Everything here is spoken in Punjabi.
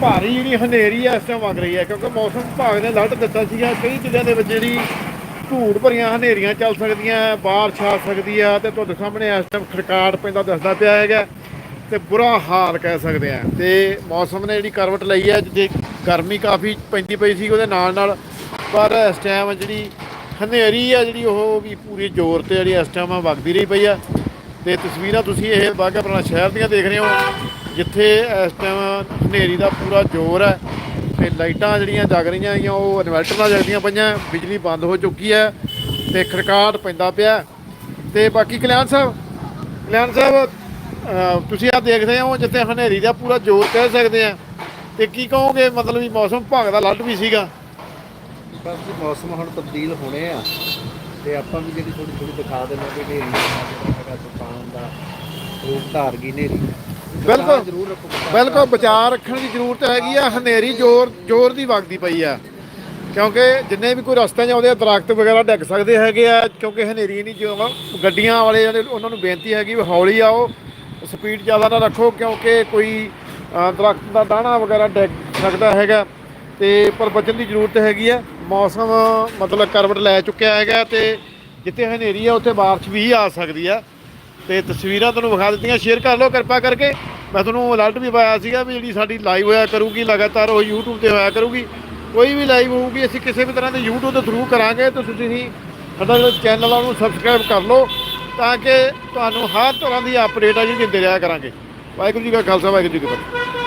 ਭਾਰੀ ਜਿਹੜੀ ਹਨੇਰੀ ਹੈ ਇਸ ਟਾਈਮ ਵਗ ਰਹੀ ਹੈ, ਕਿਉਂਕਿ ਮੌਸਮ ਵਿਭਾਗ ਨੇ ਅਲਰਟ ਦਿੱਤਾ ਸੀਗਾ ਕਈ ਜ਼ਿਲ੍ਹਿਆਂ ਦੇ ਵਿੱਚ ਜਿਹੜੀ ਧੂੜ ਭਰੀਆਂ ਹਨੇਰੀਆਂ ਚੱਲ ਸਕਦੀਆਂ, ਬਾਰਿਸ਼ ਆ ਸਕਦੀ ਆ ਤੇ ਤੁਹਾਡੇ ਸਾਹਮਣੇ ਇਸ ਟਾਈਮ ਖੜਕਾਟ ਪੈਂਦਾ ਦੱਸਦਾ ਪਿਆ ਹੈਗਾ ਤੇ ਬੁਰਾ ਹਾਲ ਕਹਿ ਸਕਦੇ ਆ। ਤੇ ਮੌਸਮ ਨੇ ਜਿਹੜੀ ਕਰਵਟ ਲਈ ਹੈ, ਜੇ ਗਰਮੀ ਕਾਫੀ ਪੈਂਦੀ ਪਈ ਸੀ ਉਹਦੇ ਨਾਲ ਨਾਲ, ਪਰ ਇਸ ਟਾਈਮ ਜਿਹੜੀ ਹਨੇਰੀ ਆ ਜਿਹੜੀ ਉਹ ਵੀ ਪੂਰੀ ਜ਼ੋਰ ਤੇ ਜਿਹੜੀ ਇਸ ਟਾਈਮ ਵਗਦੀ ਰਹੀ ਪਈ ਆ। ਤੇ ਤਸਵੀਰਾਂ ਤੁਸੀਂ ਇਹ ਬਾਗਾ ਪੁਰਾਣਾ ਸ਼ਹਿਰ ਦੀਆਂ ਦੇਖ ਰਹੇ ਹੋ। ਜਿੱਥੇ ਇਸ ਟਾਈਮ ਹਨੇਰੀ ਦਾ ਪੂਰਾ ਜ਼ੋਰ ਹੈ ਤੇ ਲਾਈਟਾਂ ਜਿਹੜੀਆਂ ਜਗ ਰਹੀਆਂ ਹੈਗੀਆਂ, ਉਹ ਇਨਵਰਟਰ ਨਾਲ ਜਗਦੀਆਂ ਪਈਆਂ, ਬਿਜਲੀ ਬੰਦ ਹੋ ਚੁੱਕੀ ਹੈ ਤੇ ਖੜਕਾਟ ਪੈਂਦਾ ਪਿਆ। ਤੇ ਬਾਕੀ ਕਲਿਆਣ ਸਾਹਿਬ ਕਲਿਆਣ ਸਾਹਿਬ ਤੁਸੀਂ ਆ ਦੇਖਦੇ ਹੋ ਜਿੱਥੇ ਹਨੇਰੀ ਦਾ ਪੂਰਾ ਜ਼ੋਰ ਕਹਿ ਸਕਦੇ ਆ ਤੇ ਕੀ ਕਹੋਗੇ, ਮਤਲਬ ਵੀ ਮੌਸਮ ਵਿਭਾਗ ਦਾ ਲੱਟ ਵੀ ਸੀਗਾ? ਬਸ ਮੌਸਮ ਹੁਣ ਤਬਦੀਲ ਹੋਣੇ ਆ। ਤੇ ਆਪਾਂ ਵੀ ਜਿਹੜੀ ਥੋੜੀ ਥੋੜੀ ਦਿਖਾ ਦਿੰਦੇ ਕਿ ਨੇਰੀ ਦਾ ਹੈਗਾ, ਤੂਫਾਨ ਦਾ ਰੂਪ ਧਾਰ ਗਈ ਨੇਰੀ ਬਿਲਕੁਲ। ਜ਼ਰੂਰ ਰੱਖੋ ਬਿਲਕੁਲ ਬਚਾਅ ਰੱਖਣ ਦੀ ਜ਼ਰੂਰਤ ਹੈਗੀ ਆ। ਹਨੇਰੀ ਜ਼ੋਰ ਜ਼ੋਰ ਦੀ ਵਗਦੀ ਪਈ ਆ। ਕਿਉਂਕਿ ਜਿੰਨੇ ਵੀ ਕੋਈ ਰਸਤੇ ਆਉਂਦੇ ਆ ਦਰਖਤ ਵਗੈਰਾ ਡਿੱਗ ਸਕਦੇ ਹੈਗੇ ਆ ਕਿਉਂਕਿ ਹਨੇਰੀ ਨਹੀਂ ਜਿਵੇਂ ਗੱਡੀਆਂ ਵਾਲੇ ਜਿਹੜੇ ਉਹਨਾਂ ਨੂੰ ਬੇਨਤੀ ਹੈਗੀ ਵੀ ਹੌਲੀ ਆਓ ਸਪੀਡ ਜ਼ਿਆਦਾ ਨਾ ਰੱਖੋ ਕਿਉਂਕਿ ਕੋਈ ਅ, ਦਰਖਤ ਦਾ ਦਾਣਾ ਵਗੈਰਾ ਡਿੱਗ ਸਕਦਾ ਹੈਗਾ। ਤੇ ਪਰ ਬਚਣ ਦੀ ਜ਼ਰੂਰਤ ਹੈਗੀ ਆ। ਮੌਸਮ ਮਤਲਬ ਕਰਵਟ ਲੈ ਚੁੱਕਿਆ ਹੈਗਾ ਤੇ ਜਿੱਥੇ ਹਨੇਰੀ ਆ ਉੱਥੇ ਬਾਰਿਸ਼ ਵੀ ਆ ਸਕਦੀ ਆ। ਤੇ ਤਸਵੀਰਾਂ ਤੁਹਾਨੂੰ ਵਿਖਾ ਦਿੱਤੀਆਂ ਸ਼ੇਅਰ ਕਰ ਲਓ ਕਿਰਪਾ ਕਰਕੇ। ਮੈਂ ਤੁਹਾਨੂੰ ਅਲਰਟ ਵੀ ਪਾਇਆ ਸੀਗਾ ਵੀ ਜਿਹੜੀ ਸਾਡੀ ਲਾਈਵ ਹੋਇਆ ਕਰੂਗੀ, ਲਗਾਤਾਰ ਉਹ YouTube ਤੇ ਹੋਇਆ ਕਰੂਗੀ। ਕੋਈ ਵੀ ਲਾਈਵ ਹੋਊਗੀ, ਅਸੀਂ ਕਿਸੇ ਵੀ ਤਰ੍ਹਾਂ ਦੇ YouTube ਦੇ ਥਰੂ ਕਰਾਂਗੇ, ਤਾਂ ਤੁਸੀਂ ਸਾਡਾ ਜਿਹੜਾ ਚੈਨਲ ਆ, ਉਹਨੂੰ ਸਬਸਕ੍ਰਾਈਬ ਕਰ ਲਓ, ਤਾਂ ਕਿ ਤੁਹਾਨੂੰ ਹਰ ਤਰ੍ਹਾਂ ਦੀ ਅਪਡੇਟ ਆ ਜਿਹੜੀ ਦਿੰਦੇ ਰਿਹਾ ਕਰਾਂਗੇ। ਵਾਹਿਗੁਰੂ ਜੀ ਕਾ ਖਾਲਸਾ, ਵਾਹਿਗੁਰੂ ਜੀ ਕੀ ਫਤਿਹ।